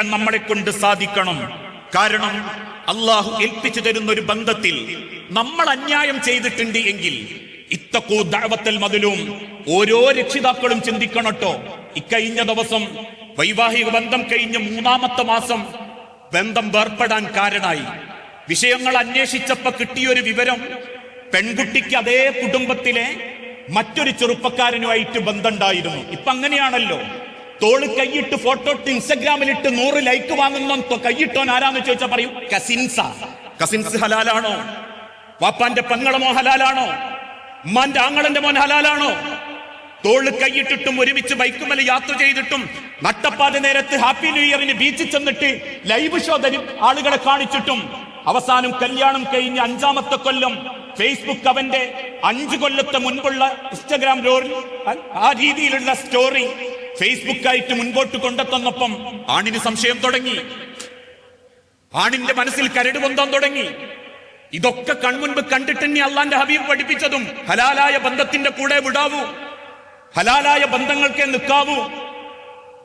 നമ്മളെ കൊണ്ട് സാധിക്കണം. കാരണം അള്ളാഹു ഏൽപ്പിച്ചു തരുന്ന ഒരു ബന്ധത്തിൽ നമ്മൾ അന്യായം ചെയ്തിട്ടുണ്ട് എങ്കിൽ ഇത്തക്കൂ ദാവത്തൽ മതിലും ഓരോ രക്ഷിതാക്കളും ചിന്തിക്കണട്ടോ. ഇക്കഴിഞ്ഞ ദിവസം വൈവാഹിക ബന്ധം കഴിഞ്ഞ മൂന്നാമത്തെ മാസം ബന്ധം വേർപ്പെടാൻ കാരണായി. വിഷയങ്ങൾ അന്വേഷിച്ചപ്പോ കിട്ടിയൊരു വിവരം പെൺകുട്ടിക്ക് അതേ കുടുംബത്തിലെ മറ്റൊരു ചെറുപ്പക്കാരനുമായിട്ട് ബന്ധമുണ്ടായിരുന്നു. ഇപ്പൊ അങ്ങനെയാണല്ലോ തോൾ കൈയിട്ട് ഫോട്ടോ ഇട്ട് ഇൻസ്റ്റഗ്രാമിൽ ഇട്ട് നൂറ് ലൈക്ക് വാങ്ങുന്ന കൈയിട്ടോൻ ആരാന്ന് ചോദിച്ചാൽ പറയും? കസിൻസ കസിൻസ് ഹലാലാണോ? വാപ്പാന്റെ പെങ്ങളമോ ഹലാലാണോ? ഉമ്മാന്റെ ആങ്ങളന്റെ മോൻ ഹലാലാണോ? തോൾ കൈയിട്ടിട്ടും ഒരുമിച്ച് ബൈക്കുമല യാത്ര ചെയ്തിട്ടും നട്ടപ്പാതി നേരത്ത് ഹാപ്പി ന്യൂ ഇയറിന് ബീച്ചിൽ ചെന്നിട്ട് ലൈവ് ഷോ തരും ആളുകളെ കാണിച്ചിട്ടും അവസാനം കല്യാണം കഴിഞ്ഞ് അഞ്ചാമത്തെ കൊല്ലം ഫേസ്ബുക്ക് അവന്റെ അഞ്ചു കൊല്ലത്തെ മുൻപുള്ള ഇൻസ്റ്റഗ്രാം ആ രീതിയിലുള്ള സ്റ്റോറി ഫേസ്ബുക്കായിട്ട് മുൻപോട്ട് കൊണ്ടെത്തുന്നപ്പം ആണിന് സംശയം തുടങ്ങി. ആണിന്റെ മനസ്സിൽ കരട് പൊന്താൻ തുടങ്ങി. ഇതൊക്കെ കൺമുൻപ് കണ്ടിട്ട് അള്ളാന്റെ ഹബീബ് പഠിപ്പിച്ചതും ഹലാലായ ബന്ധത്തിന്റെ കൂടെ വിടാവൂ. ഹലാലായ ബന്ധങ്ങൾക്കേ നിൽക്കാവൂ.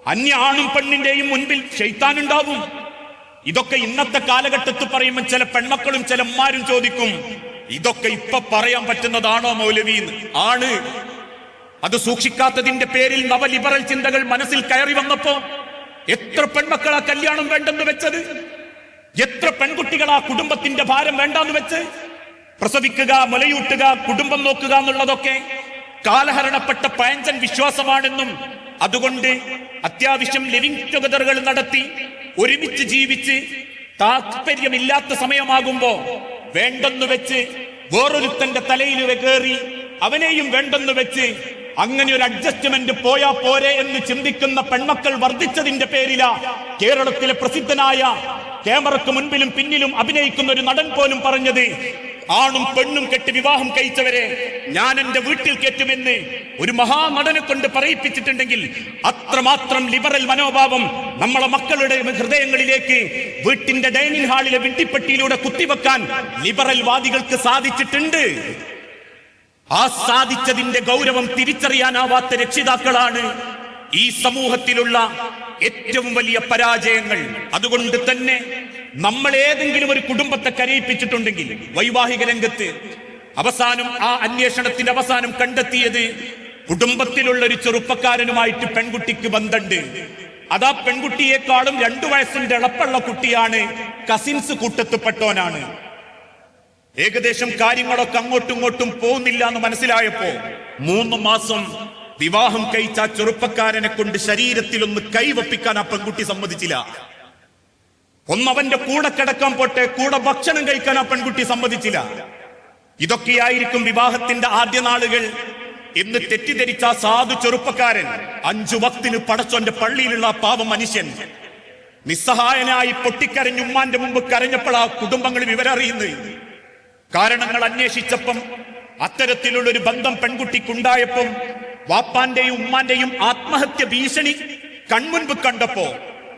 അന്യ ആണും പെണ്ണിന്റെയും മുൻപിൽ ഷെയ്ത്താനുണ്ടാവും ഇതൊക്കെ ഇന്നത്തെ കാലഘട്ടത്ത് പറയുമ്പോൾ ചില പെൺമക്കളും ചില അമ്മമാരും ചോദിക്കും ഇതൊക്കെ ഇപ്പൊ പറയാൻ പറ്റുന്നതാണോ മൗലവീന്ന് ആണ് അത് സൂക്ഷിക്കാത്തതിന്റെ പേരിൽ നവലിബറൽ ചിന്തകൾ മനസ്സിൽ കയറി വന്നപ്പോ എത്ര പെൺമക്കളാ കല്യാണം വേണ്ടെന്ന് വെച്ചത്? എത്ര പെൺകുട്ടികളാ കുടുംബത്തിന്റെ ഭാരം വേണ്ടെന്ന് വെച്ച്? പ്രസവിക്കുക മുലയൂട്ടുക കുടുംബം നോക്കുക എന്നുള്ളതൊക്കെ കാലഹരണപ്പെട്ട പഴഞ്ചൻ വിശ്വാസമാണെന്നും അതുകൊണ്ട് അത്യാവശ്യം ലിവിംഗ് ടുഗദറുകൾ നടത്തി ഒരുമിച്ച് ജീവിച്ച് താത്പര്യമില്ലാത്ത സമയമാകുമ്പോ വേണ്ടെന്ന് വെച്ച് വേറൊരുത്തന്റെ തലയിൽ കയറി അവനെയും വേണ്ടെന്ന് വെച്ച് അങ്ങനെ ഒരു അഡ്ജസ്റ്റ്മെന്റ് പോയാ പോരെ എന്ന് ചിന്തിക്കുന്ന പെൺമക്കൾ വർദ്ധിച്ചതിന്റെ പേരിലാ കേരളത്തിലെ പ്രസിദ്ധനായ ക്യാമറക്ക് മുൻപിലും പിന്നിലും അഭിനയിക്കുന്ന ഒരു നടൻ പോലും പറഞ്ഞത് ആണും പെണ്ണും കെട്ടി വിവാഹം കഴിച്ചവരെ ഞാൻ എന്റെ വീട്ടിൽ കയറ്റുമെന്ന് ഒരു മഹാനടനെ കൊണ്ട് പറയിപ്പിച്ചിട്ടുണ്ടെങ്കിൽ അത്രമാത്രം ലിബറൽ മനോഭാവം നമ്മളെ മക്കളുടെ ഹൃദയങ്ങളിലേക്ക് വീട്ടിന്റെ ഡൈനിങ് ഹാളിലെ വിട്ടിപ്പെട്ടിയിലൂടെ കുത്തിവെക്കാൻ ലിബറൽ വാദികൾക്ക് സാധിച്ചിട്ടുണ്ട്. ആ സാധിച്ചതിന്റെ ഗൗരവം തിരിച്ചറിയാനാവാത്ത രക്ഷിതാക്കളാണ് ഈ സമൂഹത്തിലുള്ള ഏറ്റവും വലിയ പരാജയങ്ങൾ. അതുകൊണ്ട് തന്നെ നമ്മൾ ഏതെങ്കിലും ഒരു കുടുംബത്തെ കരയിപ്പിച്ചിട്ടുണ്ടെങ്കിൽ വൈവാഹിക രംഗത്ത് അവസാനം ആ അന്വേഷണത്തിന്റെ അവസാനം കണ്ടെത്തിയത് കുടുംബത്തിലുള്ള ഒരു ചെറുപ്പക്കാരനുമായിട്ട് പെൺകുട്ടിക്ക് ബന്ധമുണ്ട് അതാ പെൺകുട്ടിയെക്കാളും രണ്ടു വയസ്സിന്റെ ഇളപ്പുള്ള കുട്ടിയാണ് കസിൻസ് കൂട്ടത്തിൽപ്പെട്ടോനാണ് ഏകദേശം കാര്യങ്ങളൊക്കെ അങ്ങോട്ടും ഇങ്ങോട്ടും പോകുന്നില്ല എന്ന് മനസ്സിലായപ്പോ മൂന്ന് മാസം വിവാഹം കഴിച്ച ആ ചെറുപ്പക്കാരനെ കൊണ്ട് ശരീരത്തിൽ ഒന്ന് കൈവപ്പിക്കാൻ ആ പെൺകുട്ടി സമ്മതിച്ചില്ല. ഒന്നവന്റെ കൂടെ കിടക്കാൻ പോട്ടെ കൂടെ ഭക്ഷണം കഴിക്കാൻ ആ പെൺകുട്ടി സമ്മതിച്ചില്ല. ഇതൊക്കെയായിരിക്കും വിവാഹത്തിന്റെ ആദ്യ നാളുകൾ എന്ന് തെറ്റിദ്ധരിച്ച സാധു ചെറുപ്പക്കാരൻ അഞ്ചു വക്തിന് പടച്ചോന്റെ പള്ളിയിലുള്ള പാവ മനുഷ്യൻ നിസ്സഹായനായി പൊട്ടിക്കരഞ്ഞ് ഉമ്മാന്റെ മുമ്പ് കരഞ്ഞപ്പോൾ ആ കുടുംബങ്ങൾ വിവരറിയുന്നത് കാരണങ്ങൾ അന്വേഷിച്ചപ്പം അത്തരത്തിലുള്ള ഒരു ബന്ധം പെൺകുട്ടിക്കുണ്ടായപ്പം വാപ്പാന്റെയും ഉമ്മാന്റെയും ആത്മഹത്യ ഭീഷണി കൺമുൻപ് കണ്ടപ്പോ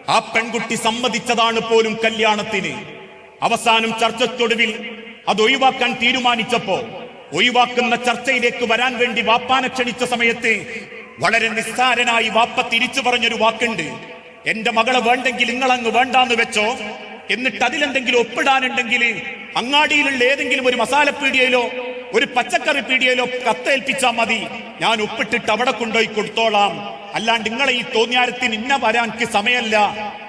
ആ പെൺകുട്ടി സമ്മതിച്ചതാണ് പോലും കല്യാണത്തിന്. അവസാനം ചർച്ചയ്ക്കൊടുവിൽ അത് ഒഴിവാക്കാൻ തീരുമാനിച്ചപ്പോ ഒഴിവാക്കുന്ന ചർച്ചയിലേക്ക് വരാൻ വേണ്ടി വാപ്പാനെ ക്ഷണിച്ച സമയത്ത് വളരെ നിസ്സാരനായി വാപ്പ തിരിച്ചു പറഞ്ഞൊരു വാക്കുണ്ട്. എന്റെ മകളെ വേണ്ടെങ്കിൽ നിങ്ങളങ്ങ് വേണ്ടാന്ന് വെച്ചോ. എന്നിട്ട് അതിലെന്തെങ്കിലും ഒപ്പിടാനുണ്ടെങ്കിൽ അങ്ങാടിയിലുള്ള ഏതെങ്കിലും ഒരു മസാലപ്പീടിയയിലോ ഒരു പച്ചക്കറി പീടിയയിലോ കത്തേൽപ്പിച്ചാൽ മതി. ഞാൻ ഉപ്പിട്ടിട്ട് അവിടെ കൊണ്ടുപോയി കൊടുത്തോളാം. അല്ലാണ്ട് നിങ്ങളെ ഈ തോന്നിയാരത്തിന് ഇന്ന വരാൻ സമയമല്ല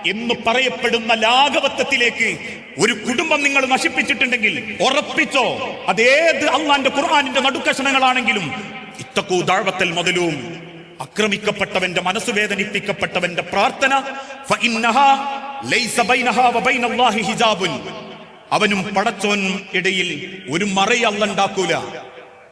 എന്ന് പറയപ്പെടുന്ന ലാഘവത്വത്തിലേക്ക് ഒരു കുടുംബം നിങ്ങൾ നശിപ്പിച്ചിട്ടുണ്ടെങ്കിൽ ഉറപ്പിച്ചോ. അതേത് അള്ളാന്റെ ഖുർആാനിന്റെ നടുക്കഷണങ്ങളാണെങ്കിലും ഇത്തക്കൂ ദാഴ്വത്തൽ മുതലും അക്രമിക്കപ്പെട്ടവന്റെ മനസ്സ് വേദനിപ്പിക്കപ്പെട്ടവന്റെ പ്രാർത്ഥന അവനും പടച്ചോനും ഇടയിൽ ഒരു മറയല്ലുണ്ടാക്കൂല.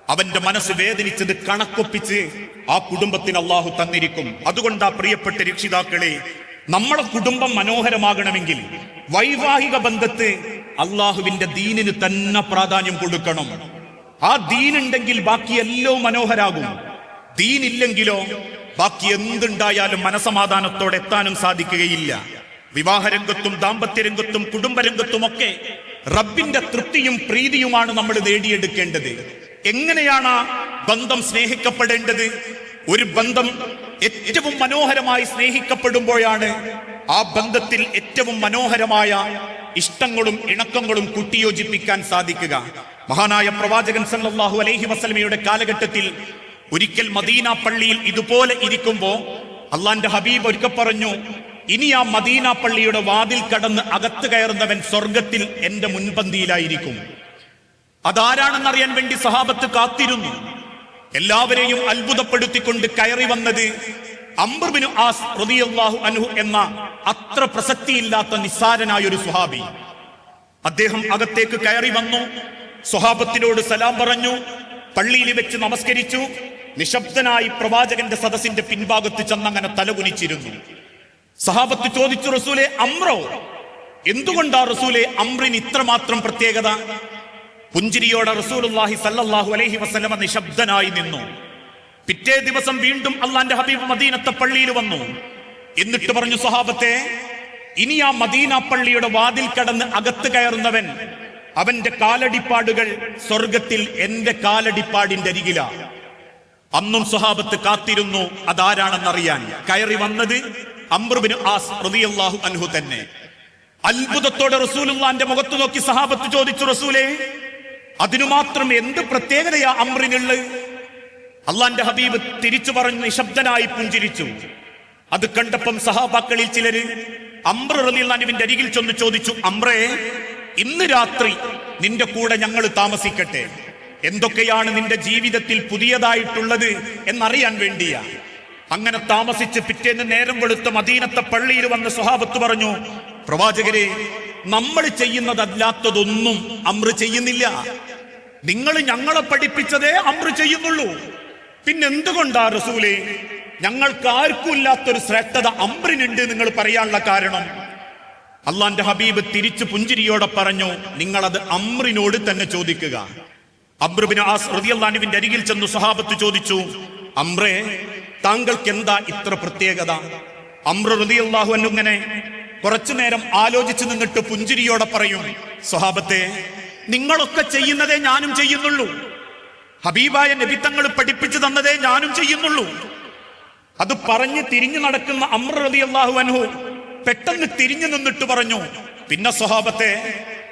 അവന്റെ മനസ്സ് വേദനിച്ചത് കണക്കൊപ്പിച്ച് ആ കുടുംബത്തിന് അള്ളാഹു തന്നിരിക്കും. അതുകൊണ്ടാ പ്രിയപ്പെട്ട രക്ഷിതാക്കളെ നമ്മളെ കുടുംബം മനോഹരമാകണമെങ്കിൽ വൈവാഹിക ബന്ധത്ത് അള്ളാഹുവിന്റെ ദീനിന് തന്നെ പ്രാധാന്യം കൊടുക്കണം. ആ ദീനുണ്ടെങ്കിൽ ബാക്കി എല്ലാം മനോഹരാകും. ദീനില്ലെങ്കിലോ ബാക്കി എന്തുണ്ടായാലും മനസമാധാനത്തോടെ എത്താനും സാധിക്കുകയില്ല. വിവാഹരംഗത്തും ദാമ്പത്യരംഗത്തും കുടുംബരംഗത്തുമൊക്കെ റബ്ബിന്റെ തൃപ്തിയും പ്രീതിയുമാണ് നമ്മൾ നേടിയെടുക്കേണ്ടത്. എങ്ങനെയാണ് ആ ബന്ധം സ്നേഹിക്കപ്പെടേണ്ടത്? ഒരു ബന്ധം ഏറ്റവും മനോഹരമായി സ്നേഹിക്കപ്പെടുമ്പോഴാണ് ആ ബന്ധത്തിൽ ഏറ്റവും മനോഹരമായ ഇഷ്ടങ്ങളും ഇണക്കങ്ങളും കൂട്ടിയോജിപ്പിക്കാൻ സാധിക്കുക. മഹാനായ പ്രവാചകൻ സല്ലാഹു അലൈഹി വസല്ലമയുടെ കാലഘട്ടത്തിൽ ഒരിക്കൽ മദീന പള്ളിയിൽ ഇതുപോലെ ഇരിക്കുമ്പോ അള്ളാന്റെ ഹബീബ് ഒരിക്കൽ പറഞ്ഞു ഇനി ആ മദീന പള്ളിയുടെ വാതിൽ കടന്ന് അകത്ത് കയറുന്നവൻ സ്വർഗത്തിൽ എന്റെ മുൻപന്തിയിലായിരിക്കും. അതാരാണെന്നറിയാൻ വേണ്ടി സഹാബത്ത് കാത്തിരുന്നു. എല്ലാവരെയും അത്ഭുതപ്പെടുത്തിക്കൊണ്ട് കയറി വന്നത് അംബർബിനു ആസ് റളിയല്ലാഹു അൻഹു എന്ന അത്ര പ്രസക്തിയില്ലാത്ത നിസ്സാരനായ ഒരു സുഹാബി അദ്ദേഹം അകത്തേക്ക് കയറി വന്നു സ്വഹാബത്തിനോട് സലാം പറഞ്ഞു പള്ളിയിൽ വെച്ച് നമസ്കരിച്ചു നിശബ്ദനായി പ്രവാചകന്റെ സദസ്സിന്റെ പിൻഭാഗത്ത് ചെന്നങ്ങനെ തലകുനിച്ചിരുന്നു. സഹാബത്ത് ചോദിച്ചു റസൂലെ അമ്രോ? എന്തുകൊണ്ടാ റസൂലെ അമ്രിന് ഇത്രമാത്രം പ്രത്യേകത? പുഞ്ചിരിയോടെ റസൂലുള്ളാഹി സല്ലല്ലാഹു അലൈഹി വസല്ലമ നിശബ്ദനായി നിന്നു. പിറ്റേ ദിവസം വീണ്ടും അള്ളാന്റെ ഹബീബ് മദീനത്തെ പള്ളിയിൽ വന്നു. എന്നിട്ട് പറഞ്ഞു സഹാബത്തെ ഇനി ആ മദീന പള്ളിയുടെ വാതിൽ കടന്ന് അകത്ത് കയറുന്നവൻ അവന്റെ കാലടിപ്പാടുകൾ സ്വർഗത്തിൽ എന്റെ കാലടിപ്പാടിന്റെ അരികില. അന്നും സ്വഹാബത്ത് കാത്തിരുന്നു അതാരാണെന്നറിയാൻ. കയറി വന്നത് അമ്രുബിന് ആസ് റളിയല്ലാഹു അൻഹു തന്നെ. അത്ഭുതത്തോടെ റസൂലുള്ളാന്റെ മുഖത്ത് നോക്കി സഹാബത്ത് ചോദിച്ചു റസൂലേ അതിനു മാത്രം എന്ത് പ്രത്യേകതയാ അമ്രിനുള്ളത് അള്ളാന്റെ ഹബീബ് തിരിച്ചു പറഞ്ഞ് നിശബ്ദനായി പുഞ്ചിരിച്ചു. അത് കണ്ടപ്പം സഹാബാക്കളിൽ ചിലര് അമ്ര റലിയുള്ളാനുവിന്റെ അരികിൽ ചെന്ന് ചോദിച്ചു അമ്രേ ഇന്ന് രാത്രി നിന്റെ കൂടെ ഞങ്ങൾ താമസിക്കട്ടെ. എന്തൊക്കെയാണ് നിന്റെ ജീവിതത്തിൽ പുതിയതായിട്ടുള്ളത് എന്നറിയാൻ വേണ്ടിയാ? അങ്ങനെ താമസിച്ച് പിറ്റേന്ന് നേരം വെളുത്ത മദീനത്തെ പള്ളിയിൽ വന്ന സ്വഹാബത്ത് പറഞ്ഞു പ്രവാചകരെ നമ്മൾ ചെയ്യുന്നതല്ലാത്തതൊന്നും അമ്ര ചെയ്യുന്നില്ല. നിങ്ങൾ ഞങ്ങളെ പഠിപ്പിച്ചതേ അമ്ര ചെയ്യുന്നുള്ളൂ. പിന്നെന്തുകൊണ്ടാ റസൂലെ ഞങ്ങൾക്ക് ആർക്കും ഇല്ലാത്തൊരു ശ്രേഷ്ഠത അമ്രിനുണ്ട് നിങ്ങൾ പറയാനുള്ള കാരണം? അള്ളാന്റെ ഹബീബ് തിരിച്ചു പുഞ്ചിരിയോടെ പറഞ്ഞു നിങ്ങളത് അമ്രിനോട് തന്നെ ചോദിക്കുക. അമ്രുബിന് ആസ് റതിയല്ലാനുവിന്റെ അരികിൽ ചെന്നു സഹാബത്ത് ചോദിച്ചു അമ്രേ താങ്കൾക്ക് എന്താ ഇത്ര പ്രത്യേകത? അമ്ര അനുങ്ങനെ കുറച്ചു നേരം ആലോചിച്ചു നിന്നിട്ട് പുഞ്ചിരിയോടെ പറയും സ്വഹാബത്തെ നിങ്ങളൊക്കെ ചെയ്യുന്നതേ ഞാനും ചെയ്യുന്നുള്ളൂ. ഹബീബായ നബിത്തങ്ങൾ പഠിപ്പിച്ചു തന്നതേ ഞാനും ചെയ്യുന്നുള്ളൂ. അത് പറഞ്ഞ് തിരിഞ്ഞു നടക്കുന്ന അമ്ര അള്ളാഹു അനുഹു പെട്ടെന്ന് തിരിഞ്ഞു നിന്നിട്ട് പറഞ്ഞു പിന്നെ സ്വഭാവത്തെ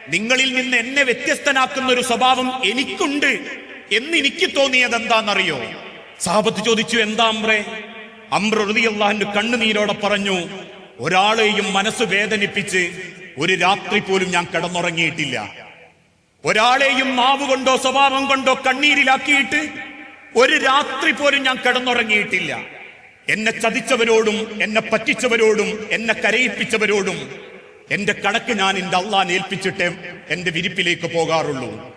നിങ്ങളിൽ നിന്ന് എന്നെ വ്യത്യസ്തനാക്കുന്ന ഒരു സ്വഭാവം എനിക്കുണ്ട്. എന്ന് എനിക്ക് തോന്നിയത് എന്താണെന്നറിയോ സാബത്ത് ചോദിച്ചു എന്താ അമ്രേ? അമ്ര അള്ളാഹിന്റെ കണ്ണുനീരോടെ പറഞ്ഞു ഒരാളെയും മനസ്സ് വേദനിപ്പിച്ച് ഒരു രാത്രി പോലും ഞാൻ കിടന്നുറങ്ങിയിട്ടില്ല. ഒരാളെയും മാവ് കൊണ്ടോ സ്വഭാവം കൊണ്ടോ കണ്ണീരിലാക്കിയിട്ട് ഒരു രാത്രി പോലും ഞാൻ കിടന്നുറങ്ങിയിട്ടില്ല. എന്നെ ചതിച്ചവരോടും എന്നെ പറ്റിച്ചവരോടും എന്നെ കരയിപ്പിച്ചവരോടും എന്റെ കണക്ക് ഞാൻ എന്റെ അള്ളാൻ ഏൽപ്പിച്ചിട്ടേ എന്റെ വിരിപ്പിലേക്ക് പോകാറുള്ളൂ.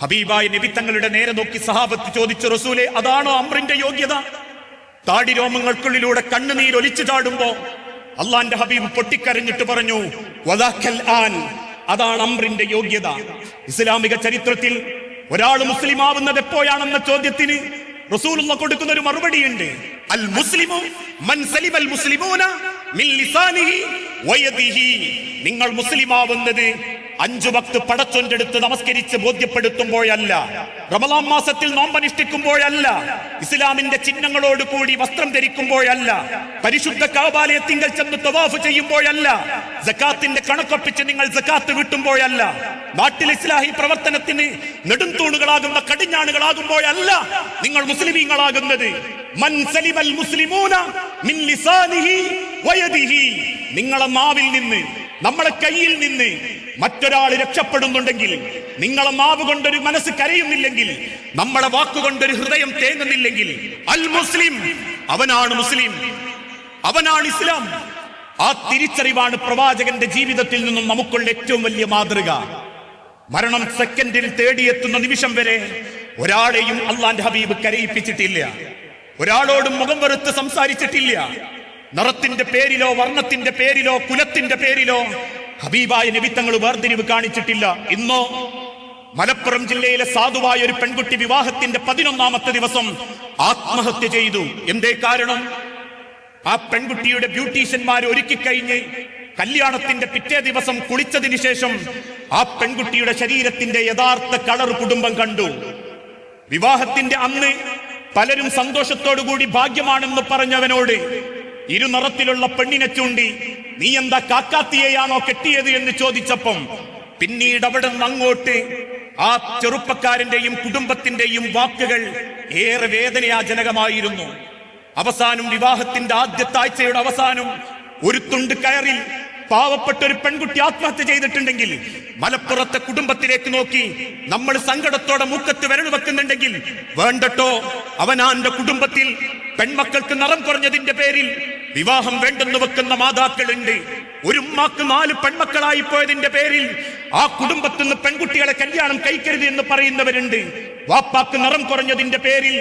ഹബീബായ നബി തങ്ങളുടെ നേരെ നോക്കി സഹാബത്ത് ചോദിച്ച റസൂലെ അതാണോ അമ്രിന്റെ യോഗ്യത? താടി രോമങ്ങൾക്കുള്ളിലൂടെ കണ്ണുനീർ ഒലിച്ചു ചാടുമ്പോ അള്ളാന്റെ ഹബീബ് പൊട്ടിക്കരഞ്ഞിട്ട് പറഞ്ഞു ആൻ. അതാണ് അമ്രിന്റെ യോഗ്യത. ഇസ്ലാമിക ചരിത്രത്തിൽ ഒരാൾ മുസ്ലിം ആവുന്നത് എപ്പോഴാണെന്ന ചോദ്യത്തിന് റസൂലുള്ള കൊടുക്കുന്ന ഒരു മറുപടി ഉണ്ട് അൽ മുസ്ലിമു മൻ വയദിഹി. നിങ്ങൾ മുസ്ലിം ആവുന്നത് അഞ്ചു ഭക്ത് പടച്ചൊണ്ടെടുത്ത് നമസ്കരിച്ച് ബോധ്യപ്പെടുത്തുമ്പോഴല്ല റമലാം മാസത്തിൽ നോമ്പനുഷ്ഠിക്കുമ്പോഴല്ല ഇസ്ലാമിന്റെ ചിഹ്നങ്ങളോട് കൂടി വസ്ത്രം ധരിക്കുമ്പോഴല്ല പരിശുദ്ധ കാബാലയത്തിങ്കൽ ചെന്ന് തവാഫ് ചെയ്യുമ്പോഴല്ല ജക്കാത്തിന്റെ കണക്കൊപ്പിച്ച് നിങ്ങൾ ജക്കാത്ത് വിട്ടുമ്പോഴല്ല നാട്ടിൽ ഇസ്ലാഹി പ്രവർത്തനത്തിന് നെടുംതൂണുകളാകുന്ന കടിഞ്ഞാണുകളാകുമ്പോഴല്ല നിങ്ങൾ മുസ്ലിമീങ്ങളാകുന്നത്. മൻ സലിമൽ മുസ്ലിമൂന മിൻ നിങ്ങളെ നാവിൽ നിന്ന് നമ്മളെ കയ്യിൽ നിന്ന് മറ്റൊരാൾ രക്ഷപ്പെടുന്നുണ്ടെങ്കിൽ നിങ്ങളെ നാവ് കൊണ്ടൊരു മനസ്സ് കരയുന്നില്ലെങ്കിൽ നമ്മളെ വാക്കുകൊണ്ടൊരു ഹൃദയം തേങ്ങുന്നില്ലെങ്കിൽ അൽ മുസ്ലിം അവനാണ് മുസ്ലിം അവനാണ് ഇസ്ലാം. ആ തിരിച്ചറിവാണ് പ്രവാചകന്റെ ജീവിതത്തിൽ നിന്നും നമുക്കുള്ള ഏറ്റവും വലിയ മാതൃക. മരണം സെക്കൻഡിൽ തേടിയെത്തുന്ന നിമിഷം വരെ ഒരാളെയും അള്ളാന്റെ ഹബീബ് കരയിപ്പിച്ചിട്ടില്ല. ഒരാളോടും മുഖം വെറുത്ത് സംസാരിച്ചിട്ടില്ല. നിറത്തിന്റെ പേരിലോ വർണത്തിന്റെ പേരിലോ കുലത്തിന്റെ പേരിലോ ഹബീബായ നിമിത്തങ്ങൾ വേർതിരിവ് കാണിച്ചിട്ടില്ല. ഇന്നോ മലപ്പുറം ജില്ലയിലെ സാധുവായ ഒരു പെൺകുട്ടി വിവാഹത്തിന്റെ പതിനൊന്നാമത്തെ ദിവസം ആത്മഹത്യ ചെയ്തു. എന്തേ കാരണം? ആ പെൺകുട്ടിയുടെ ബ്യൂട്ടീഷ്യന്മാർ ഒരുക്കി കഴിഞ്ഞ് കല്യാണത്തിന്റെ പിറ്റേ ദിവസം കുളിച്ചതിന് ശേഷം ആ പെൺകുട്ടിയുടെ ശരീരത്തിന്റെ യഥാർത്ഥ കളർ കുടുംബം കണ്ടു. വിവാഹത്തിന്റെ അന്ന് പലരും സന്തോഷത്തോടുകൂടി ഭാഗ്യമാണെന്ന് പറഞ്ഞവനോട് ഇരുനിറത്തിലുള്ള പെണ്ണിനെ ചൂണ്ടി നീ എന്താ കാക്കാത്തിയെയാണോ കെട്ടിയത്? എന്ന് ചോദിച്ചപ്പം പിന്നീട് അവിടെ നിന്ന് അങ്ങോട്ട് ആ ചെറുപ്പക്കാരന്റെയും കുടുംബത്തിന്റെയും വാക്കുകൾ ഏറെ വേദനയാജനകമായിരുന്നു. അവസാനം വിവാഹത്തിന്റെ ആദ്യത്തെ ആഴ്ചയുടെ അവസാനം ഒരു തുണ്ട് കയറിൽ പാവപ്പെട്ട ഒരു പെൺകുട്ടി ആത്മഹത്യ ചെയ്തിട്ടുണ്ടെങ്കിൽ മലപ്പുറത്തെ കുടുംബത്തിലേക്ക് നോക്കി നമ്മൾ സങ്കടത്തോടെ മൂക്കത്ത് വിരൽ വെക്കുന്നുണ്ടെങ്കിൽ വേണ്ടട്ടോ? അവനാന്റെ കുടുംബത്തിൽ പെൺമക്കൾക്ക് നിറം കുറഞ്ഞതിന്റെ പേരിൽ വിവാഹം വേണ്ടെന്ന് വെക്കുന്ന മാതാക്കളുണ്ട്. ഒരു ഉമ്മാക്ക് നാല് പെൺമക്കളായി പോയതിന്റെ പേരിൽ ആ കുടുംബത്തിൽ നിന്ന് പെൺകുട്ടികളെ കല്യാണം കഴിക്കരുത് എന്ന് പറയുന്നവരുണ്ട്. വാപ്പാക്ക് നിറം കുറഞ്ഞതിന്റെ പേരിൽ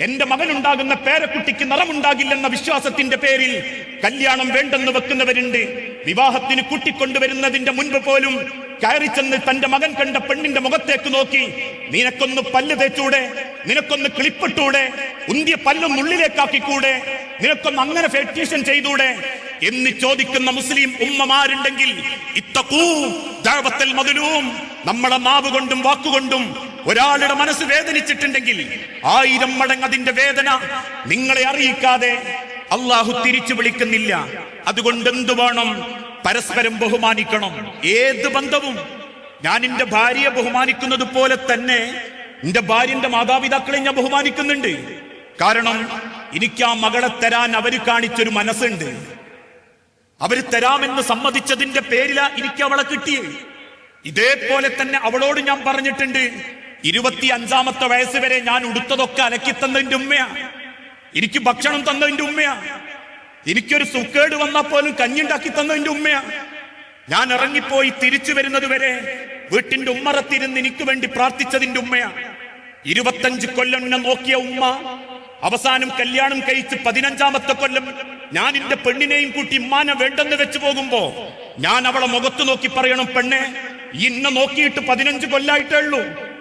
എന്റെ മകനുണ്ടാകുന്ന പേരക്കുട്ടിക്ക് നിറമുണ്ടാകില്ലെന്ന വിശ്വാസത്തിന്റെ പേരിൽ കല്യാണം വേണ്ടെന്ന് വെക്കുന്നവരുണ്ട്. വിവാഹത്തിന് കൂട്ടിക്കൊണ്ടുവരുന്നതിന്റെ മുൻപ് പോലും കയറി ചെന്ന് തന്റെ മകൻ കണ്ട പെണ്ണിന്റെ മുഖത്തേക്ക് നോക്കി നിനക്കൊന്ന് പല്ല് തേച്ചൂടെ? നിനക്കൊന്ന് കിളിപ്പിട്ടൂടെ? ഉന്തിയ പല്ലും ഉള്ളിലേക്കാക്കിക്കൂടെ? നിനക്കൊന്ന് അങ്ങനെ ഫെറ്റീഷൻ ചെയ്തൂടെ? എന്ന് ചോദിക്കുന്ന മുസ്ലിം ഉമ്മമാരുണ്ടെങ്കിൽ ഇത്തക്കൂത്തൽ മതിലും നമ്മളെ നാവ് കൊണ്ടും വാക്കുകൊണ്ടും ഒരാളുടെ മനസ്സ് വേദനിച്ചിട്ടുണ്ടെങ്കിൽ ആയിരം മടങ്ങ് അതിന്റെ വേദന നിങ്ങളെ അറിയിക്കാതെ അള്ളാഹു തിരിച്ചു വിളിക്കുന്നില്ല. അതുകൊണ്ട് എന്തു വേണം? പരസ്പരം ബഹുമാനിക്കണം. ഏത് ബന്ധവും? ഞാൻ എന്റെ ഭാര്യയെ ബഹുമാനിക്കുന്നത് പോലെ തന്നെ എന്റെ ഭാര്യന്റെ മാതാപിതാക്കളെ ഞാൻ ബഹുമാനിക്കുന്നുണ്ട്. കാരണം എനിക്ക് ആ മകളെ തരാൻ അവർ കാണിച്ചൊരു മനസ്സുണ്ട്. അവർ തരാമെന്ന് സമ്മതിച്ചതിന്റെ പേരിലാ എനിക്ക് അവളെ കിട്ടിയത് ഇതേപോലെ തന്നെ അവളോട് ഞാൻ പറഞ്ഞിട്ടുണ്ട് ഇരുപത്തി അഞ്ചാമത്തെ വയസ്സ് വരെ ഞാൻ ഉടുത്തതൊക്കെ അലക്കി തന്നതിന്റെ ഉമ്മയാ. എനിക്ക് ഭക്ഷണം തന്നതിന്റെ ഉമ്മയാ. എനിക്കൊരു സുക്കേട് വന്നാൽ പോലും കഞ്ഞിണ്ടാക്കി തന്നതിന്റെ ഉമ്മയാ. ഞാൻ ഇറങ്ങിപ്പോയി തിരിച്ചു വരുന്നത് വരെ വീട്ടിന്റെ ഉമ്മറത്തിരുന്ന് എനിക്ക് വേണ്ടി പ്രാർത്ഥിച്ചതിന്റെ ഉമ്മയാ. ഇരുപത്തഞ്ച് കൊല്ലം എന്നെ നോക്കിയ ഉമ്മ അവസാനം കല്യാണം കഴിച്ച് പതിനഞ്ചാമത്തെ കൊല്ലം ഞാൻ എന്റെ പെണ്ണിനെയും കൂട്ടി ഇമ്മാനെ വേണ്ടെന്ന് വെച്ച് പോകുമ്പോ ഞാൻ അവളെ മുഖത്ത് നോക്കി പറയണം പെണ്ണെ ഇന്നെ നോക്കിയിട്ട് പതിനഞ്ച് കൊല്ലായിട്ടേ ഉള്ളൂ.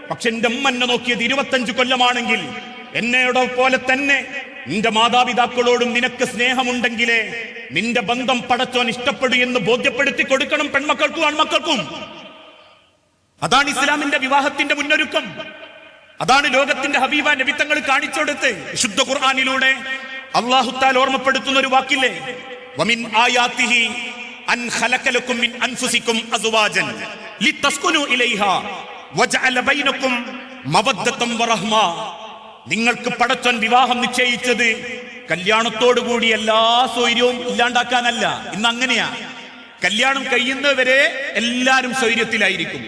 പക്ഷെ എന്റെ അമ്മ എന്നെ നോക്കിയത് ഇരുപത്തഞ്ച് കൊല്ലമാണെങ്കിൽ എന്നെയുടെ പോലെ തന്നെ നിന്റെ മാതാപിതാക്കളോടും നിനക്ക് സ്നേഹമുണ്ടെങ്കിലേ നിന്റെ ബന്ധം പടച്ചോൻ ഇഷ്ടപ്പെടൂ എന്ന് ബോധ്യപ്പെടുത്തി കൊടുക്കണം പെൺമക്കൾക്കും ആൺമക്കൾക്കും. അതാണ് ഇസ്ലാമിന്റെ വിവാഹത്തിന്റെ മുന്നൊരുക്കം. അതാണ് ലോകത്തിന്റെ ഹബീബ നബിത്തങ്ങൾ കാണിച്ചെടുത്ത് ശുദ്ധ ഖുർആാനിലൂടെ അള്ളാഹുത്താൽ ഓർമ്മപ്പെടുത്തുന്ന ഒരു വാക്കില്ലേ? വമിൻ അൻ മിൻ അൻഫുസിക്കും ലിതസ്കുനു ബൈനക്കും വറഹ്മ. നിങ്ങൾക്ക് പടച്ചൻ വിവാഹം നിശ്ചയിച്ചത് കല്യാണത്തോടു കൂടി എല്ലാ സൗര്യവും ഇല്ലാണ്ടാക്കാനല്ല. ഇന്ന് അങ്ങനെയാ കല്യാണം കഴിയുന്നവരെ എല്ലാവരും സ്വൈര്യത്തിലായിരിക്കും.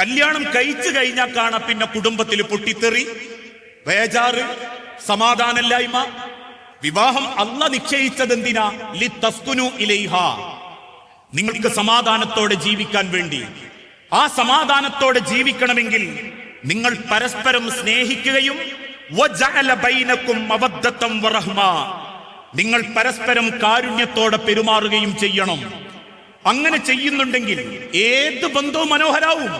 കല്യാണം കഴിച്ചു കഴിഞ്ഞാൽ കാണാം പിന്നെ കുടുംബത്തിൽ പൊട്ടിത്തെറി വേജാറ് സമാധാനമില്ലായ്മ. വിവാഹം അല്ല നിശ്ചയിച്ചത് എന്തിനാ ലി തസ്കുനു ഇലൈഹ. നിങ്ങൾക്ക് സമാധാനത്തോടെ ജീവിക്കാൻ വേണ്ടി. ആ സമാധാനത്തോടെ ജീവിക്കണമെങ്കിൽ നിങ്ങൾ പരസ്പരം സ്നേഹിക്കുകയും നിങ്ങൾ പരസ്പരം കാരുണ്യത്തോടെ പെരുമാറുകയും ചെയ്യണം. അങ്ങനെ ചെയ്യുന്നുണ്ടെങ്കിൽ ഏത് ബന്ധവും മനോഹരാവും.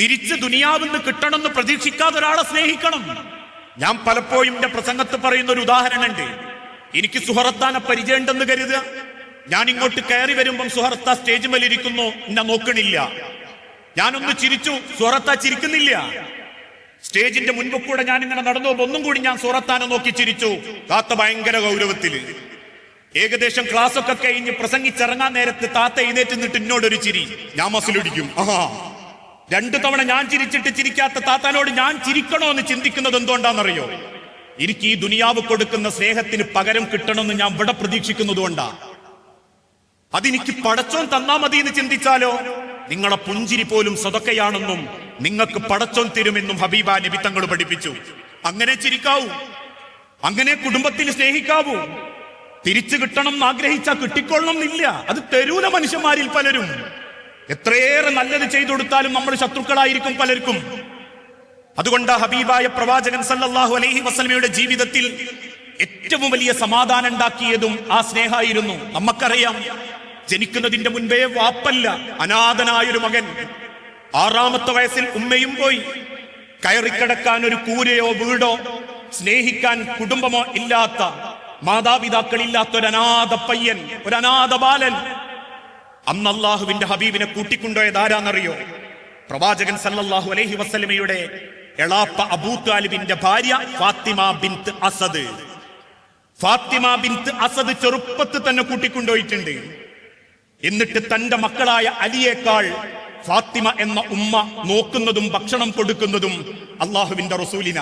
തിരിച്ച് ദുനിയാവിന്ന് കിട്ടണമെന്ന് പ്രതീക്ഷിക്കാതെ ഒരാളെ സ്നേഹിക്കണം. ഞാൻ പലപ്പോഴും എന്റെ പ്രസംഗത്ത് പറയുന്ന ഒരു ഉദാഹരണമുണ്ട് എനിക്ക് സുഹറത്താനെ പരിചയമുണ്ടെന്ന് കരുതുക. ഞാൻ ഇങ്ങോട്ട് കയറി വരുമ്പം സുഹറത്ത സ്റ്റേജ് മേലിരിക്കുന്നു എന്നെ നോക്കണില്ല. ഞാനൊന്ന് ചിരിച്ചു സുഹറത്ത ചിരിക്കുന്നില്ല. സ്റ്റേജിന്റെ മുൻപ് കൂടെ ഞാൻ ഇങ്ങനെ നടന്നു ഒന്നും കൂടി ഞാൻ സൂറത്താനെ നോക്കി ചിരിച്ചു. താത്ത ഭയങ്കര ഗൗരവത്തിൽ. ഏകദേശം ക്ലാസ് ഒക്കെ കഴിഞ്ഞ് പ്രസംഗിച്ചിറങ്ങാൻ നേരത്ത് താത്ത എഴുന്നേറ്റ് നിന്നിട്ട് എന്നോടൊരു ചിരി. ഞാൻ മസിലൊടിക്കും. ആഹാ. രണ്ടു തവണ ഞാൻ ചിരിച്ചിട്ട് ചിരിക്കാത്ത താത്താനോട് ഞാൻ ചിരിക്കണോ എന്ന് ചിന്തിക്കുന്നത് എന്തുകൊണ്ടാണെന്നറിയോ എനിക്ക് ഈ ദുനിയാവ് കൊടുക്കുന്ന സ്നേഹത്തിന് പകരം കിട്ടണമെന്ന് ഞാൻ ഇവിടെ പ്രതീക്ഷിക്കുന്നത് കൊണ്ടാ. അതെനിക്ക് പടച്ചോൻ തന്നാ മതി എന്ന് ചിന്തിച്ചാലോ? നിങ്ങളെ പുഞ്ചിരി പോലും സ്വതക്കയാണെന്നും നിങ്ങൾക്ക് പടച്ചോൻ തരുമെന്നും ഹബീബ നബി തങ്ങൾ പഠിപ്പിച്ചു. അങ്ങനെ ചിരിക്കാവൂ. അങ്ങനെ കുടുംബത്തിൽ സ്നേഹിക്കാവൂ. തിരിച്ചു കിട്ടണം എന്ന് ആഗ്രഹിച്ചാൽ കിട്ടിക്കൊള്ളണം എന്നില്ല. അത് തരൂല മനുഷ്യന്മാരിൽ പലരും. എത്രയേറെ നല്ലത് ചെയ്തു കൊടുത്താലും നമ്മൾ ശത്രുക്കളായിരിക്കും പലർക്കും. അതുകൊണ്ട് ഹബീബായ പ്രവാചകൻ സല്ലല്ലാഹു അലൈഹി വസല്ലമയുടെ ജീവിതത്തിൽ ഏറ്റവും വലിയ സമാധാനം ഉണ്ടാക്കിയതും ആ സ്നേഹമായിരുന്നു. നമുക്കറിയാം ജനിക്കുന്നതിന്റെ മുൻപേ വാപ്പല്ല അനാഥനായൊരു മകൻ. ആറാമത്തെ വയസ്സിൽ ഉമ്മയും പോയി. കയറിക്കടക്കാൻ ഒരു കൂരയോ വീടോ സ്നേഹിക്കാൻ കുടുംബമോ ഇല്ലാത്ത മാതാപിതാക്കളില്ലാത്ത ഒരു അനാഥ പയ്യൻ ഒരു അനാഥ ബാലൻ. അന്ന് അള്ളാഹുവിന്റെ ഹബീബിനെ കൂട്ടിക്കൊണ്ടുപോയത് ആരാന്നറിയോ? പ്രവാചകൻ സല്ലല്ലാഹു അലൈഹി വസ്ലമയുടെ എളാപ്പ അബൂ താലിബിന്റെ ഭാര്യ Fatima bint Asad. Fatima bint Asad ചെറുപ്പത്തിൽ തന്നെ കൂട്ടിക്കൊണ്ടുപോയിട്ടുണ്ട്. എന്നിട്ട് തന്റെ മക്കളായ അലിയേക്കാൾ ഫാത്തിമ എന്ന ഉമ്മ നോക്കുന്നതും ഭക്ഷണം കൊടുക്കുന്നതും അള്ളാഹുവിന്റെ റസൂലിന